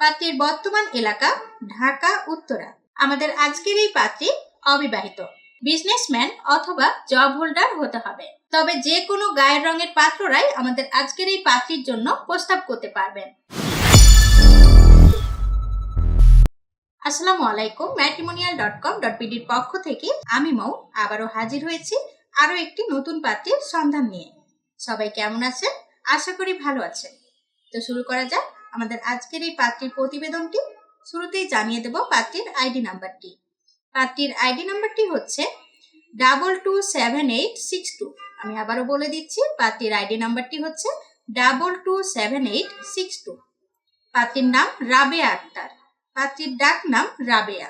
পাত্রীর বর্তমান এলাকা ঢাকা, উত্তরা। আমাদের আজকের এই পাত্রী অবিবাহিত বিজনেসম্যান অথবা জব হোল্ডার হতে হবে। তবে যে কোনো গায়ের রঙের পাত্ররাই আমাদের আজকের এই পাত্রীর জন্য প্রস্তাব করতে পারবেন। আসসালামু আলাইকুম ম্যাট্রিমোনিয়াল ডট কম ডট বিডির পক্ষ থেকে আমি মৌ আবারও হাজির হয়েছি আরও একটি নতুন পাত্রীর সন্ধান নিয়ে। সবাই কেমন আছেন? আশা করি ভালো আছেন। তো শুরু করা যাক। আমাদের আজকের এই পাত্রীর প্রতিবেদনটি শুরুতেই জানিয়ে দেব পাত্রীর আইডি নাম্বারটি। পাত্রীর আইডি নাম্বারটি হচ্ছে double two seven eight six two আমি আবারও বলে দিচ্ছি, পাত্রীর আইডি নাম্বারটি হচ্ছে double two seven eight six two পাত্রীর নাম রাবেয়া আক্তার। পাত্রীর ডাক নাম রাবেয়া।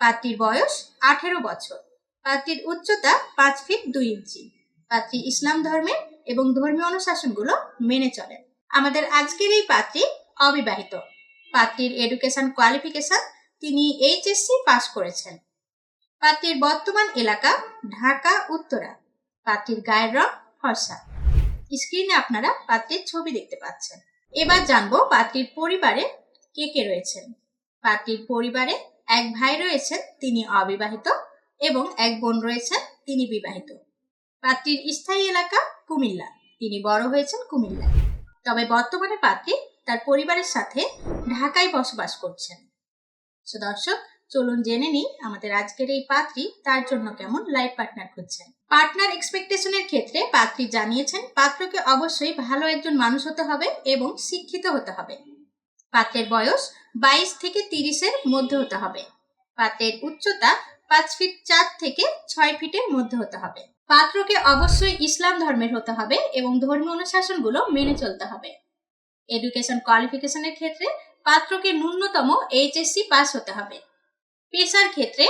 পাত্রীর বয়স আঠেরো বছর। পাত্রীর উচ্চতা পাঁচ ফিট দুই ইঞ্চি। পাত্রী ইসলাম ধর্মের এবং ধর্মীয় অনুশাসনগুলো মেনে চলেন আমাদের আজকের এই পাত্রী অবিবাহিত। পাত্রীর এডুকেশন কোয়ালিফিকেশন তিনি এইচএসসি পাস করেছেন। পাত্রীর বর্তমান এলাকা ঢাকা, উত্তরা। পাত্রীর গায়ের রং ফর্সা। স্ক্রিনে আপনারা পাত্রীর ছবি দেখতে পাচ্ছেন। এবার জানব পাত্রীর পরিবারে কে কে রয়েছেন। পাত্রীর পরিবারে এক ভাই রয়েছেন, তিনি অবিবাহিত এবং এক বোন রয়েছেন, তিনি বিবাহিত। পাত্রীর স্থায়ী এলাকা কুমিল্লা। তিনি বড় হয়েছেন কুমিল্লায়। তবে বর্তমানে পাত্রী তার পরিবারের সাথে ঢাকায় বসবাস করছেন। তো দর্শক, চলুন জেনে নিই আমাদের আজকের এই পাত্রী তার জন্য কেমন লাইফ পার্টনার খুঁজছেন পার্টনার এক্সপেকটেশনের ক্ষেত্রে পাত্রী জানিয়েছেন, পাত্রকে অবশ্যই ভালো একজন মানুষ হতে হবে এবং শিক্ষিত হতে হবে। পাত্রের বয়স বাইশ থেকে তিরিশের মধ্যে হতে হবে। পাত্রের উচ্চতা পাঁচ ফিট চার থেকে ছয় ফিটের মধ্যে হতে হবে। পাত্রকে অবশ্যই ইসলাম ধর্মের হতে হবে এবং ধর্মীয় অনুশাসনগুলো মেনে চলতে হবে। এডুকেশন কোয়ালিফিকেশনের ক্ষেত্রে পাত্রকে ন্যূনতম এইচএসসি পাস হতে হবে। পেশার ক্ষেত্রে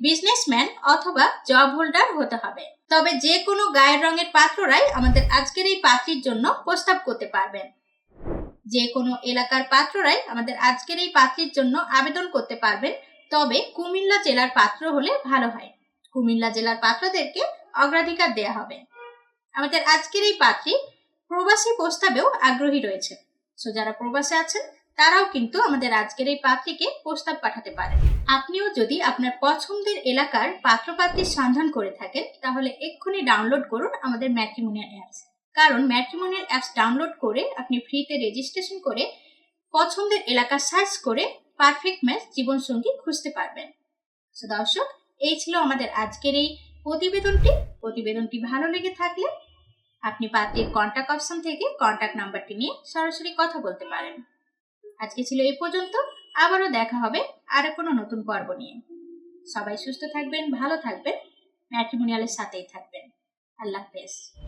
বিজনেসম্যান অথবা জব হোল্ডার হতে হবে। তবে যে কোনো গায়ের রঙের পাত্ররাই আমাদের আজকের এই পাত্রীর জন্য প্রস্তাব করতে পারবেন। যে কোনো এলাকার পাত্ররাই আমাদের আজকের এই পাত্রীর জন্য আবেদন করতে পারবেন। তবে কুমিল্লা জেলার পাত্র হলে ভালো হয়। কুমিল্লা জেলার পাত্রদেরকে অগ্রাধিকার দেয়া হবে। আমাদের আজকের এই পাত্রী প্রবাসী প্রস্তাবেও আগ্রহী রয়েছে। সো যারা প্রবাসে আছেন, তারাও কিন্তু আমাদের আজকের এই পাত্রীকে প্রস্তাব পাঠাতে পারেন। আপনিও যদি আপনার পছন্দের এলাকার পাত্রপাত্রীর সন্ধান করে থাকেন, তাহলে এক্ষুনি ডাউনলোড করুন আমাদের ম্যাট্রিমোনিয়াল অ্যাপস কারণ ম্যাট্রিমোনিয়াল অ্যাপস ডাউনলোড করে আপনি ফ্রিতে রেজিস্ট্রেশন করে পছন্দের এলাকা সার্চ করে পারফেক্ট ম্যাচ জীবনসঙ্গী খুঁজতে পারবেন। তো দর্শক, এই ছিল আমাদের আজকের এই প্রতিবেদনটি। প্রতিবেদনটি ভালো লেগে থাকলে আপনি পাত্রীর কন্ট্যাক্ট অপশন থেকে কন্ট্যাক্ট নাম্বারটি নিয়ে সরাসরি কথা বলতে পারেন। আজকে ছিল এই পর্যন্ত। আবারও দেখা হবে আর কোনো নতুন পর্ব নিয়ে। সবাই সুস্থ থাকবেন, ভালো থাকবেন। ম্যাট্রিমোনিয়ালের সাথেই থাকবেন। আল্লাহ হাফেজ।